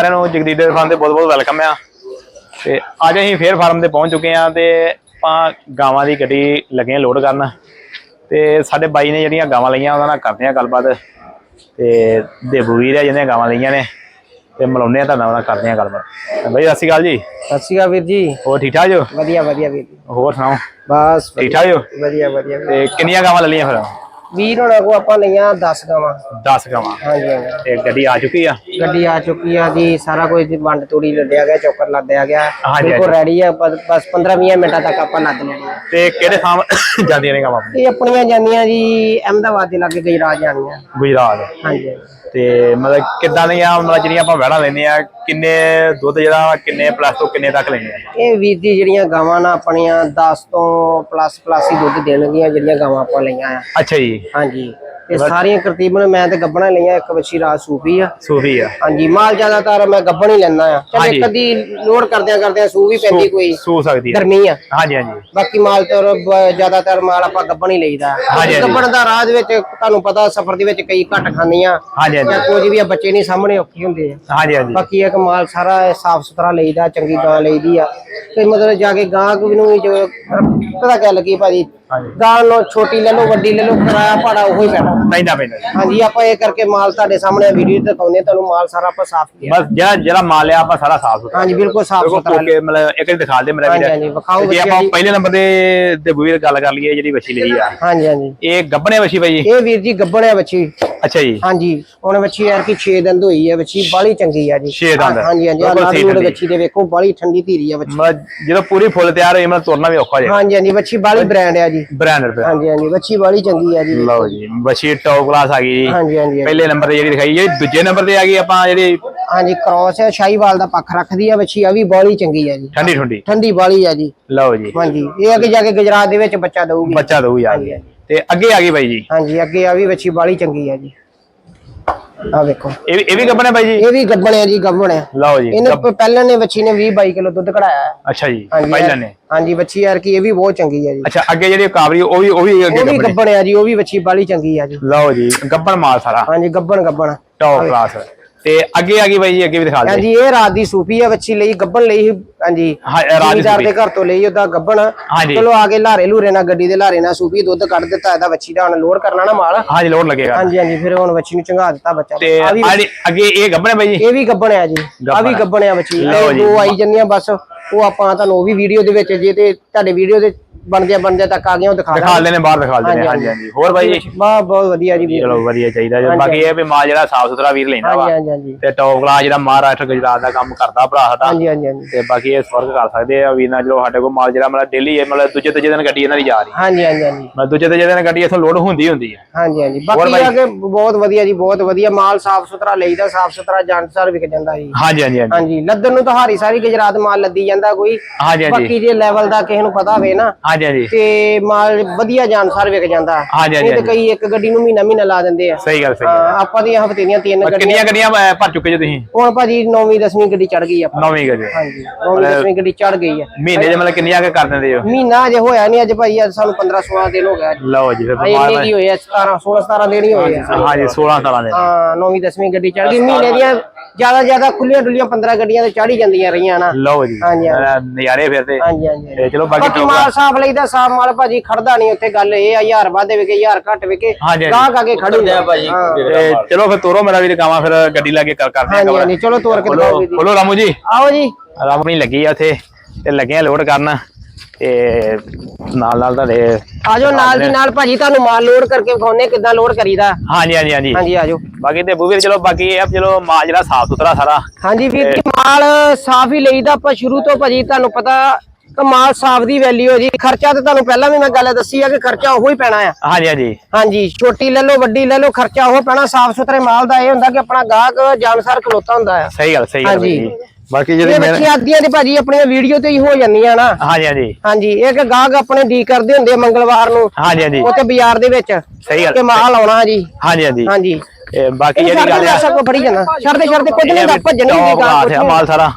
ਸਾਰਿਆਂ ਨੂੰ ਜਗਦੀਪ ਦੇ ਫਾਰਮ ਤੇ ਬਹੁਤ ਬਹੁਤ ਵੈਲਕਮ ਆ। ਤੇ ਅੱਜ ਅਸੀਂ ਫੇਰ ਫਾਰਮ ਤੇ ਪਹੁੰਚ ਚੁੱਕੇ ਆ ਤੇ ਆਪਾਂ ਗਾਵਾਂ ਦੀ ਗੱਡੀ ਲੱਗੇ ਲੋਡ ਕਰਨ। ਤੇ ਸਾਡੇ ਬਾਈ ਨੇ ਜਿਹੜੀਆਂ ਗਾਵਾਂ ਲਈਆਂ ਉਹਨਾਂ ਨਾਲ ਕਰਦੇ ਆ ਗੱਲਬਾਤ। ਤੇ ਦੇਬੂ ਵੀਰ ਆ ਜਿਹਨੇ ਗਾਵਾਂ ਲਈਆਂ ਨੇ। ਤੇ ਮਿਲਾਉਂਦੇ ਆ ਤੁਹਾਡੇ ਨਾਲ ਕਰਦੇ ਆ ਗੱਲਬਾਤ। ਬਾਈ ਸਤਿ ਸ਼੍ਰੀ ਅਕਾਲ ਜੀ। ਸਤਿ ਸ਼੍ਰੀ ਅਕਾਲ ਵੀਰ ਜੀ। ਹੋਰ ਠੀਕ ਠਾਕ ਜੋ? ਵਧੀਆ ਵਧੀਆ ਵੀਰ ਜੀ। ਹੋਰ ਸੁਣਾਓ? ਬਸ ਠੀਕ ਠਾਕ ਜੋ? ਵਧੀਆ ਵਧੀਆ। ਤੇ ਕਿੰਨੀਆਂ ਗਾਵਾਂ ਲੈ ਲਈਆਂ ਫਿਰ? ਵੀਰ ਹੋਣਾ ਕੋ ਆਪਾਂ ਲਈਆਂ 10 ਗਾਵਾਂ। 10 ਗਾਵਾਂ। ਹਾਂਜੀ ਹਾਂਜੀ। ਤੇ ਗੱਡੀ ਆ ਚੁੱਕੀ ਆ? ਗੱਡੀ ਆ ਚੁੱਕੀ ਆ ਜੀ ਸਾਰਾ ਕੁਝ ਜੀ ਵੰਡ ਤੋੜੀ ਲੱਦਿਆ ਗਿਆ ਚੌਕਰ ਲੱਦਿਆ ਗਿਆ। ਹਾਂਜੀ, ਬਿਲਕੁਲ ਰੈਡੀ ਆ ਬਸ ਬਸ 15 20 ਮਿੰਟਾਂ ਤੱਕ ਆਪਾਂ ਲੱਦ ਲੈਣੀ ਆ ਤੇ ਕਿਹੜੇ ਥਾਂ ਜਾਂਦੀਆਂ ਨੇ ਗਾਵਾਂ? ਇਹ ਆਪਣੀਆਂ ਜਾਂਦੀਆਂ ਜੀ ਅਹਿਮਦਾਬਾਦ ਦੇ ਲਾਗੇ ਗਜਰਾਜ ਜਾਣੀਆਂ ਗੁਜਰਾਤ। ਹਾਂਜੀ ਤੇ ਮਤਲਬ ਕਿੱਦਾਂ ਦੀਆਂ ਮਤਲਬ ਜਿਹੜੀਆਂ ਆਪਾਂ ਵਹਿੜਾਂ ਲੈਂਦੇ ਆ ਕਿੰਨੇ ਦੁੱਧ ਜਿਹੜਾ ਕਿੰਨੇ ਪਲੱਸ ਤੋਂ ਕਿੰਨੇ ਤੱਕ ਲੈਂਦੇ ਆ? ਇਹ ਵੀਰ ਜੀ ਜਿਹੜੀਆਂ ਗਾਵਾਂ ਨਾ ਆਪਣੀਆਂ 10 ਤੋਂ ਪਲੱਸ ਪਲੱਸ ਹੀ ਦੁੱਧ ਦੇਣਗੀਆਂ ਜਿਹੜੀਆਂ ਗਾਵਾਂ ਆਪਾਂ ਲਈਆਂ ਆ। ਅੱਛਾ ਜੀ। ਹਾਂਜੀ। ਇਹ ਸਾਰੀਆਂ ਕਰਤੀਬਨ ਮੈਂ ਤੇ ਗੱਬਣਾ ਲਈਆਂ ਇੱਕ ਵੱਛੀ ਰਾਤ ਸੂਪੀ ਆ। ਸੂਫੀ ਆ। ਹਾਂਜੀ ਮਾਲ ਜ਼ਿਆਦਾਤਰ ਮੈਂ ਗੱਬਣ ਹੀ ਲੈਣਾ ਆ। ਚਲ ਅੱਧੀ ਲੋਡ ਕਰਦਿਆਂ ਕਰਦਿਆਂ ਸੂ ਵੀ ਪੈਂਦੀ ਕੋਈ ਸੂ ਸਕਦੀ ਆ। ਗਰਮੀ ਆ। ਹਾਂਜੀ ਹਾਂਜੀ। ਬਾਕੀ ਮਾਲ ਤੇ ਜ਼ਿਆਦਾਤਰ ਮਾਲ ਆਪਾਂ ਗੱਬਣ ਹੀ ਲਈਦਾ। ਗੱਬਣ ਦਾ ਰਾਹ ਦੇ ਵਿੱਚ ਤੁਹਾਨੂੰ ਪਤਾ ਸਫ਼ਰ ਦੇ ਵਿੱਚ ਕਈ ਘੱਟ ਖਾਂਦੀਆਂ। ਹਾਂਜੀ ਜਾਂ ਕੁਝ ਵੀ ਆ ਬੱਚੇ ਨਹੀਂ ਸਾਹਮਣੇ ਔਖੇ ਹੁੰਦੇ ਆ। ਹਾਂਜੀ ਹਾਂਜੀ। ਬਾਕੀ ਇੱਕ ਮਾਲ ਸਾਰਾ ਸਾਫ਼ ਸੁਥਰਾ ਲਈਦਾ ਚੰਗੀ ਗਾਂ ਲਈਦੀ ਆ। ਤੇ ਮਤਲਬ ਜਾ ਕੇ ਗਾਂ ਨੂੰ ਵੀ ਪਤਾ ਗੱਲ ਲੱਗੀ ਭਾਜੀ ਗਾਂ ਨੂੰ ਛੋਟੀ ਲੈ ਲਓ ਵੱਡੀ ਲੈ ਲਓ ਕਿਰਾਇਆ ਭਾੜਾ ਉਹੀ ਪੈਣਾ। ਪੈਂਦਾ ਪੈਂਦਾ। ਜੀ। ਹਾਂਜੀ ਆਪਾਂ ਇਹ ਕਰਕੇ ਮਾਲ ਤੁਹਾਡੇ ਸਾਹਮਣੇ ਵੀਡੀਓ ਦਿਖਾਉਂਦੇ ਤੁਹਾਨੂੰ ਮਾਲ ਸਾਰਾ ਆਪਾਂ ਸਾਫ਼ ਕੀਤਾ। ਬਸ ਜਿਹੜਾ ਜਿਹੜਾ ਮਾਲ ਆ ਆਪਾਂ ਸਾਰਾ ਸਾਫ਼ ਸੁਥਰਾ ਹਾਂਜੀ ਬਿਲਕੁਲ ਸਾਫ਼ ਬਿਲਕੁਲ ਸੁਥਰਾ ਕੋਕੇ ਮਤਲਬ ਇੱਕ ਵਾਰੀ ਦਿਖਾ ਦੇ ਮੇਰਾ ਹਾਂਜੀ, ਹਾਂਜੀ, ਵਿਖਾਓ ਜੇ ਆਪਾਂ। ਪਹਿਲੇ ਨੰਬਰ ਦੇ ਤੇ ਬੂਵੀਰ ਗੱਲ ਕਰ ਲਈਏ ਜਿਹੜੀ ਵਛੀ ਲਈ ਆ। ਹਾਂਜੀ ਹਾਂਜੀ। ਇਹ ਗੱਬਣੇ ਵਛੀ ਜੀ। ਇਹ ਵੀਰ ਜੀ ਗੱਬਣ ਹੈ ਬੱਚੀ ਅੱਛਾ ਜੀ। ਹਾਂਜੀ ਹੁਣ ਬੱਚੀ ਯਾਰ ਕੀ 6 ਦਿਨ ਹੋਈ ਹੈ ਬੱਚੀ ਬਾਲੀ ਚੰਗੀ ਆ ਜੀ। ਹਾਂਜੀ ਹਾਂਜੀ ਸਹੀ ਨਾੜ ਠੰਡੀ। ਬੱਚੀ ਦੇ ਵੇਖੋ ਬਾਲੀ ਠੰਡੀ ਧੀਰੀ ਆ ਮਤਲਬ ਜਦੋਂ ਪੂਰੀ ਫੁੱਲ ਤਿਆਰ ਹੋਈ ਮਤਲਬ ਤੁਰਨਾ ਵੀ ਔਖਾ ਜੇ ਹਾਂਜੀ ਹਾਂਜੀ ਬੱਚੀ ਬਾਲੀ ਬ੍ਰਾਂਡ ਆ ਜੀ। ਬ੍ਰਾਂਡ ਰੁਪਏ ਹਾਂਜੀ ਹਾਂਜੀ ਬੱਚੀ ਬਾਲੀ ਚੰਗੀ ਆ ਜੀ। ਲਓ ਜੀ ਵਛੀ ਟੌਪ ਕਲਾਸ ਆ ਗਈ ਜੀ। ਹਾਂਜੀ ਹਾਂਜੀ ਹਾਂਜੀ। ਪਹਿਲੇ ਨੰਬਰ ਤੇ ਜਿਹੜੀ ਦਿਖਾਈ ਜਿਹੜੀ ਦੂਜੇ ਨੰਬਰ ਤੇ ਆ ਗਈ ਆਪਾਂ ਜਿਹੜੀ ਹਾਂਜੀ ਕ੍ਰੋਸ ਹੈ ਸ਼ਾਹੀਵਾਲ ਦਾ ਪੱਖ ਰੱਖਦੀ ਆ ਬੱਚੀ ਆ ਵੀ ਬਾਲੀ ਚੰਗੀ ਆ ਜੀ। ਠੰਡੀ ਠੰਡੀ? ਠੰਡੀ ਬਾਲੀ ਆ ਜੀ। ਲਓ ਜੀ। ਹਾਂਜੀ ਇਹ ਅੱਗੇ ਜਾ ਕੇ ਗੁਜਰਾਤ ਦੇ ਵਿੱਚ ਬੱਚਾ ਦਊਗੀ। ਬੱਚਾ ਦਊ ਯਾਰ ਹਾਂਜੀ, ਹਾਂਜੀ। ਤੇ ਅੱਗੇ ਆ ਗਈ ਬਾਈ ਜੀ? ਹਾਂਜੀ ਅੱਗੇ ਆ ਵੀ ਬੱਚੀ ਬਾਲੀ ਚੰਗੀ ਆ ਜੀ। ਆ ਵੇਖੋ। ਇਹ ਵੀ ਇਹ ਵੀ ਗੱਬਣੇ ਬਾਈ ਜੀ? ਇਹ ਵੀ ਗੱਬਣ ਆ ਜੀ ਗੱਬਣ ਆ ਲਓ ਜੀ ਇਹਨੇ ਪ- ਪਹਿਲਾਂ ਨੇ ਬੱਚੀ ਨੇ 20 22 ਕਿਲੋ ਦੁੱਧ ਕਢਾਇਆ ਹੈ। ਅੱਛਾ ਜੀ ਹਾਂਜੀ ਪਹਿਲਾਂ ਨੇ? ਹਾਂਜੀ ਬੱਚੀ ਯਾਰ ਕੀ ਇਹ ਵੀ ਬਹੁਤ ਚੰਗੀ ਆ ਜੀ। ਅੱਛਾ ਅੱਗੇ ਜਿਹੜੀ ਕਾਬਰੀ ਉਹ ਵੀ ਉਹ ਵੀ ਅੱਗੇ ਉਹ ਵੀ ਗੱਬਣੇ ਆ ਜੀ ਉਹ ਵੀ ਬੱਚੀ ਬਾਲੀ ਚੰਗੀ ਆ ਜੀ। ਲਓ ਜੀ ਗੱਬਣ ਮਾਲ ਸਾਰਾ। ਹਾਂਜੀ ਗੱਬਣ ਗੱਬਣ। ਟੌਪ ਕਲਾਸ ਤੇ ਅੱਗੇ ਆ ਗਈ ਬਾਈ ਜੀ ਅੱਗੇ ਵੀ ਦਿਖਾ ਦੇ ਹਾਂਜੀ ਇਹ ਰਾਤ ਦੀ ਸੂਪੀ ਆ ਬੱਚੀ ਲਈ ਗੱਬਣ ਲਈ ਹਾਂਜੀ। ਹਾਂ, ਰਾਤ ਦੀ ਘਰ ਤੋਂ ਲਈ ਉਹਦਾ ਗੱਬਣ। ਚਲੋ ਆ ਕੇ ਲਾਰੇ ਲੂਰੇ ਨਾਲ ਗੱਡੀ ਦੇ ਲਾਰੇ ਨਾਲ ਸੂਪੀ ਦੁੱਧ ਕੱਢ ਦਿੱਤਾ ਇਹਦਾ ਬੱਚੀ ਦਾ ਹੁਣ ਲੋਡ ਕਰਨਾ ਨਾ ਮਾਲ। ਹਾਂਜੀ ਲੋਡ ਲੱਗੇਗਾ। ਹਾਂਜੀ ਹਾਂਜੀ ਫਿਰ ਹੁਣ ਬੱਚੀ ਨੂੰ ਚੰਗਾ ਦਿੱਤਾ ਬੱਚਾ। ਤੇ ਅੱਗੇ ਇਹ ਗੱਬਣੇ ਬਾਈ ਜੀ? ਇਹ ਵੀ ਗੱਬਣ ਆ ਜੀ। ਆ ਵੀ ਗੱਬਣ ਆ ਬੱਚੀ। ਦੋ ਆਈ ਜੰਨੀਆਂ ਬਸ ਉਹ ਆਪਾਂ ਤੁਹਾਨੂੰ ਉਹ ਵੀ ਵੀਡੀਓ ਦੇ ਵਿੱਚ ਜੇ ਤੇ ਤੁਹਾਡੇ ਵੀਡੀਓ ਦੇ ਬਣਦਿਆਂ ਬਣਦਿਆਂ ਤੱਕ ਆ ਗਿਆ ਉਹ ਦਿਖਾ ਦਿਖਾ ਲੈਣੇ ਬਾਹਰ ਦਿਖਾ ਲੈਣੇ ਹਾਂਜੀ, ਹਾਂਜੀ ਹੋਰ ਬਾਈ? ਜੀ ਬਹੁਤ ਵਧੀਆ ਜੀ। ਚਲੋ ਵਧੀਆ ਚਾਹੀਦਾ। ਜੀ ਬਾਕੀ ਇਹ ਵੀ ਮਾਲ ਜਿਹੜਾ ਸਾਫ਼ ਸੁਥਰਾ ਵੀਰ ਲੈਂਦਾ ਵਾ। ਹਾਂਜੀ ਹਾਂਜੀ ਤੇ ਟੌਪ ਕਲਾਸ ਜਿਹੜਾ ਮਹਾਰਾਸ਼ਟਰ ਗੁਜਰਾਤ ਦਾ ਕੰਮ ਕਰਦਾ ਭਰਾ ਸਾਡਾ। ਹਾਂਜੀ ਹਾਂਜੀ ਤੇ ਬਾਕੀ ਇਹ ਸਵਰਗ ਕਰ ਸਕਦੇ ਆ ਵੀਰ ਨਾਲ। ਜੋ ਸਾਡੇ ਕੋਲ ਮਾਲ ਜਿਹੜਾ ਮਤਲਬ ਡੇਲੀ ਹੈ ਮਤਲਬ ਦੂਜੇ ਤੀਜੇ ਦਿਨ ਗੱਡੀ ਇਹਨਾਂ ਦੀ ਜਾ ਰਹੀ ਹਾਂਜੀ ਹਾਂਜੀ ਹਾਂਜੀ। ਮਤਲਬ ਦੂਜੇ ਤੀਜੇ ਦਿਨ ਗੱਡੀ ਇੱਥੋਂ ਲੋਡ ਹੁੰਦੀ ਹੁੰਦੀ ਹੈ। ਹਾਂਜੀ ਹਾਂਜੀ। ਬਾਕੀ? ਆ ਕੇ ਬਹੁਤ ਵਧੀਆ ਜੀ ਬਹੁਤ ਵਧੀਆ। ਮਾਲ ਸਾਫ਼ ਸੁਥਰਾ ਲਈਦਾ ਸਾਫ਼ ਸੁਥਰਾ ਜਾਨਸਰ ਵਿਕ ਜਾਂਦਾ ਜੀ। ਹਾਂਜੀ ਹਾਂਜੀ ਹਾਂਜੀ। ਲੱਦਣ ਨੂੰ ਤਾਂ ਹਾਰੀ ਸਾਰੀ ਗੁਜਰਾਤ ਮਾਲ ਲੱਦੀ ਜਾਂਦਾ ਕੋਈ। ਬਾਕੀ ਜੇ ਲੈਵਲ ਦਾ ਕਿਸੇ ਨੂੰ ਪਤਾ ਹੋਵੇ ਨਾ ਹਾਂਜੀ ਹਾਂਜੀ। ਤੇ ਮਾਲ ਵਧੀਆ ਜਾਨਸਰ ਵਿਕ ਜਾਂਦਾ। ਹਾਂਜੀ, ਹਾਂਜੀ, ਨਹੀਂ ਤੇ ਕਈ ਇੱਕ ਗੱਡੀ ਨੂੰ ਮਹੀਨਾ ਮਹੀਨਾ ਲਾ ਦਿੰਦੇ ਆ। ਸਹੀ ਗੱਲ ਸਹੀ ਆਪਾਂ ਦੀਆਂ ਹਫ਼ਤੇ ਦੀਆਂ ਤਿੰਨ ਗੱਡੀਆਂ। ਕਿੰਨੀਆਂ ਗੱਡੀਆਂ ਭਰ ਚੁੱਕੇ ਜੇ ਤੁਸੀਂ? ਹੁਣ ਭਾਜੀ 9ਵੀਂ 10ਵੀਂ ਗੱਡੀ ਚੜ ਗਈ ਆਪਾਂ। ਨੌਵੀਂ ਗੱਡੀ। ਹਾਂਜੀ 9ਵੀਂ 10ਵੀਂ ਗੱਡੀ ਚੜ ਗਈ ਆ। ਮਹੀਨੇ ਦੇ ਮਤਲਬ ਕਿੰਨੀਆਂ ਕੁ ਕਰ ਦਿੰਦੇ ਹੋ? ਮਹੀਨਾ ਅਜੇ ਹੋਇਆ ਨਹੀਂ ਅੱਜ ਭਾਈ ਅੱਜ ਸਾਨੂੰ 15 16 ਦਿਨ ਹੋ ਗਿਆ ਲਓ ਜੀ ਫਿਰ ਅਜੇ ਇੰਨੇ ਕੀ ਹੋਏ ਆ? 17 16 17 ਦਿਨ ਹੀ ਹੋਏ ਹਾਂਜੀ 16 ਸਾਲਾਂ ਦੇ ਹਾਂ 9ਵੀਂ 10ਵੀਂ ਗੱਡੀ ਚੜ ਗਈ। ਮਹੀਨੇ ਦੀਆਂ ਜ਼ਿਆਦਾ ਜ਼ਿਆਦਾ ਖੁੱਲੀਆਂ ਡੁੱਲੀਆਂ 15 ਗੱਡੀਆਂ ਤੇ ਚੜ ਜਾਂਦੀਆਂ ਰਹੀਆਂ ਨਾ। ਲਓ ਜੀ ਹਾਂਜੀ, ਹਾਂਜੀ। ਨਜ਼ਾਰੇ ਫਿਰ ਤੇ। ਹਾਂਜੀ ਹਾਂਜੀ ਤੇ ਚਲੋ ਬਾਕੀ ਬਾਕੀ ਮਾਲ ਸਾਫ਼ ਲਈਦਾ ਸਾਫ਼ ਮਾਲ ਭਾਜੀ ਖੜਦਾ ਨਹੀਂ ਉੱਥੇ ਗੱਲ ਇਹ ਆ ਹਜ਼ਾਰ ਵਾਧੇ ਵਿਕੇ ਹਜ਼ਾਰ ਘੱਟ ਵਿਕੇ ਹਾਂਜੀ, ਹਾਂਜੀ। ਗਾਹਕ ਆ ਕੇ ਖੜੂ ਭਾਜੀ ਤੇ ਚਲੋ ਫਿਰ ਤੋਰੋ ਮੇਰਾ ਵੀਰ ਕਾਵਾਂ ਫਿਰ ਗੱਡੀ ਲਾ ਕੇ ਕਰ ਕਰਦੇ ਆ ਹਾਂਜੀ। ਹਾਂਜੀ ਚਲੋ ਤੋਰ ਕੇ ਦਿਖਾਓ ਖੋਲੋ ਜੀ। ਖੋਲੋ ਰਾਮੂ ਜੀ। ਆਓ ਜੀ। ਰਾਮੂ ਨਹੀਂ ਲੱਗੀ ਆ ਉੱਥੇ ਤੇ ਲੱਗੇ ਆ ਲੋਡ ਕਰਨ। ਤੇ ਨਾਲ ਨਾਲ ਤੁਹਾਡੇ ਆਜੋ ਨਾਲ ਦੀ ਨਾਲ ਭਾਜੀ ਤੁਹਾਨੂੰ ਮਾਲ ਲੋਡ ਕਰਕੇ ਵਿਖਾਉਨੇ ਕਿੱਦਾਂ ਲੋਡ ਕਰੀਦਾ। ਹਾਂਜੀ ਹਾਂਜੀ ਹਾਂਜੀ। ਹਾਂਜੀ ਆਜੋ। ਬਾਕੀ ਤੇ ਬੂਵੀਰ ਚਲੋ ਬਾਕੀ ਇਹ ਆ ਚਲੋ ਮਾਲ ਜਿਹੜਾ ਸਾਫ਼ ਸੁਥਰਾ ਸਾਰਾ। ਹਾਂਜੀ ਵੀਰ ਜੀ ਮਾਲ ਸਾਫ਼ ਹੀ ਲਈਦਾ ਆਪਾਂ ਸ਼ੁਰੂ ਤੋਂ ਭਾਜੀ ਤੁਹਾਨੂੰ ਪਤਾ ਕਿ ਮਾਲ ਸਾਫ਼ ਦੀ ਵੈਲਿਊ ਹੈ ਜੀ। ਖਰਚਾ ਤੇ ਤੁਹਾਨੂੰ ਪਹਿਲਾਂ ਵੀ ਮੈਂ ਗੱਲ ਦੱਸੀ ਆ ਕਿ ਖਰਚਾ ਉਹੀ ਪੈਣਾ ਆ। ਹਾਂਜੀ ਹਾਂਜੀ। ਹਾਂਜੀ ਛੋਟੀ ਲੈ ਲਓ ਵੱਡੀ ਲੈ ਲਓ ਖਰਚਾ ਉਹ ਪੈਣਾ। ਸਾਫ਼ ਸੁਥਰੇ ਮਾਲ ਦਾ ਇਹ ਹੁੰਦਾ ਕਿ ਆਪਣਾ ਗਾਹਕ ਜਾਨਸਾਰ ਖਲੋਤਾ ਹੁੰਦਾ ਆ। ਸਹੀ ਗੱਲ ਸਹੀ ਗੱਲ ਜੀ। ਬਾਕੀ ਜਿਹੜੀ ਇਹ ਮੈਂ ਬੱਚੀਆਂ ਆਦੀਆਂ ਤੇ ਭਾਜੀ ਆਪਣੀਆਂ ਵੀਡੀਓ ਤੇ ਹੀ ਹੋ ਜਾਂਦੀਆਂ ਨਾ। ਹਾਂਜੀ ਹਾਂਜੀ। ਹਾਂਜੀ ਇਹ ਕਿ ਗਾਹਕ ਆਪਣੇ ਡੀ ਕਰਦੇ ਹੁੰਦੇ ਆ ਮੰਗਲਵਾਰ ਨੂੰ। ਹਾਂਜੀ ਹਾਂਜੀ। ਉੱਥੇ ਬਾਜ਼ਾਰ ਦੇ ਵਿੱਚ। ਸਹੀ ਗੱਲ। ਕਿ ਮਾਲ ਆਉਣਾ ਜੀ। ਹਾਂਜੀ ਹਾਂਜੀ। ਹਾਂਜੀ। ਇਹ ਬਾਕੀ ਜਿਹੜੀ ਗੱਲ ਦੇ ਆ ਸਭ ਫੜੀ ਜਾਂਦਾ ਛੱਡਦੇ ਛੱਡਦੇ ਕੁਝ ਨਹੀਂ ਹੁੰਦਾ ਭੱਜਣ ਦੀ ਗਾਹਕ ਆ ਮਾਲ ਸਾਰਾ।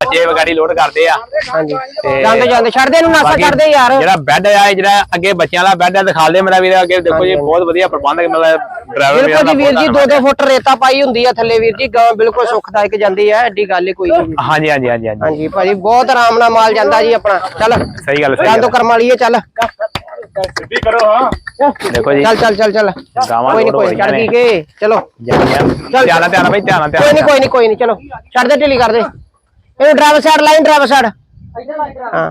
ਬੱਚੇ ਗਾੜੀ ਲੋਡ ਕਰਦੇ ਆ। ਹਾਂਜੀ। ਤੇ ਜਾਂਦੇ ਜਾਂਦੇ ਛੱਡਦੇ ਇਹਨੂੰ ਨਾਸਾ ਕਰਦੇ ਯਾਰ। ਜਿਹੜਾ ਬੈੱਡ ਆ ਜਿਹੜਾ ਅੱਗੇ ਬੱਚਿਆਂ ਵਾਲਾ ਬੈੱਡ ਆ ਦਿਖਾ ਦੇ ਮੇਰਾ ਵੀਰ ਅੱਗੇ। ਦੇਖੋ ਜੀ ਬਹੁਤ ਵਧੀਆ ਪ੍ਰਬੰਧ ਹੈ, ਮਤਲਬ ਡਰਾਈਵਰ ਬਿਲਕੁਲ ਜੀ ਵੀਰ ਜੀ 2-2 ਫੁੱਟ ਰੇਤਾ ਪਾਈ ਹੁੰਦੀ ਆ ਥੱਲੇ ਵੀਰ ਜੀ ਗਾਂ ਬਿਲਕੁਲ ਸੁੱਖਦਾਇਕ ਜਾਂਦੀ ਹੈ ਐਡੀ ਗੱਲ ਹੀ ਕੋਈ ਨਹੀਂ। ਹਾਂਜੀ ਹਾਂਜੀ ਹਾਂਜੀ ਹਾਂਜੀ। ਹਾਂਜੀ ਭਾਜੀ ਬਹੁਤ ਆਰਾਮ ਨਾਲ ਮਾਲ ਜਾਂਦਾ ਜੀ ਆਪਣਾ। ਚੱਲ ਸਹੀ ਗੱਲ ਸਹੀ ਚੱਲ ਗੱਲ। ਤੋਂ ਕਰਮ ਵਾਲੀਏ ਚੱਲ। ਸਿੱਧੀ ਕਰੋ ਹਾਂ। ਦੇਖੋ ਜੀ। ਚੱਲ ਚੱਲ ਚੱਲ ਚੱਲ। ਗਾਵਾਂ ਕੋਈ ਨਹੀਂ ਕੋਈ ਚੜ ਗਈ ਕੇ ਚਲੋ। ਜਾਂਦੀਆਂ ਧਿਆਨ ਧਿਆਨ ਬਈ ਧਿਆਨ ਨਾਲ, ਕੋਈ ਧਿਆਨ ਨਹੀਂ। ਕੋਈ ਨਹੀਂ ਕੋਈ ਨਹੀਂ ਚਲੋ। ਛੱਡ ਦੇ ਢਿੱਲੀ ਕਰ ਦੇ। ਇਹਨੂੰ driver side line driver side ਹਾਂ।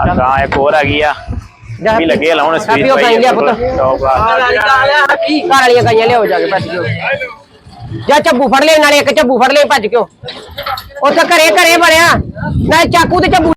ਆ ਗਾਂ ਇੱਕ ਹੋਰ ਆ ਜਾ ਵੀ ਲੱਗੇ ਲਾਉਣ ਹੈਪੀ ਉਹ ਗਾਈ ਲਿਆ ਪੁੱਤ। ਘਰ ਵਾਲੀਆਂ ਗਾਈਆਂ ਲਿਆਓ ਜਾ ਕੇ ਭੱਜ ਗਿਓ ਜਾ ਚੱਬੂ ਫੜ ਲੈ ਨਾਲੇ ਇੱਕ ਚੱਬੂ ਫੜ ਲੈ ਭੱਜ ਗਿਓ ਉੱਥੇ ਘਰੇ ਘਰੇ ਬਣਿਆ ਨਾਲੇ ਚਾਕੂ ਤੇ ਚੱਬੂ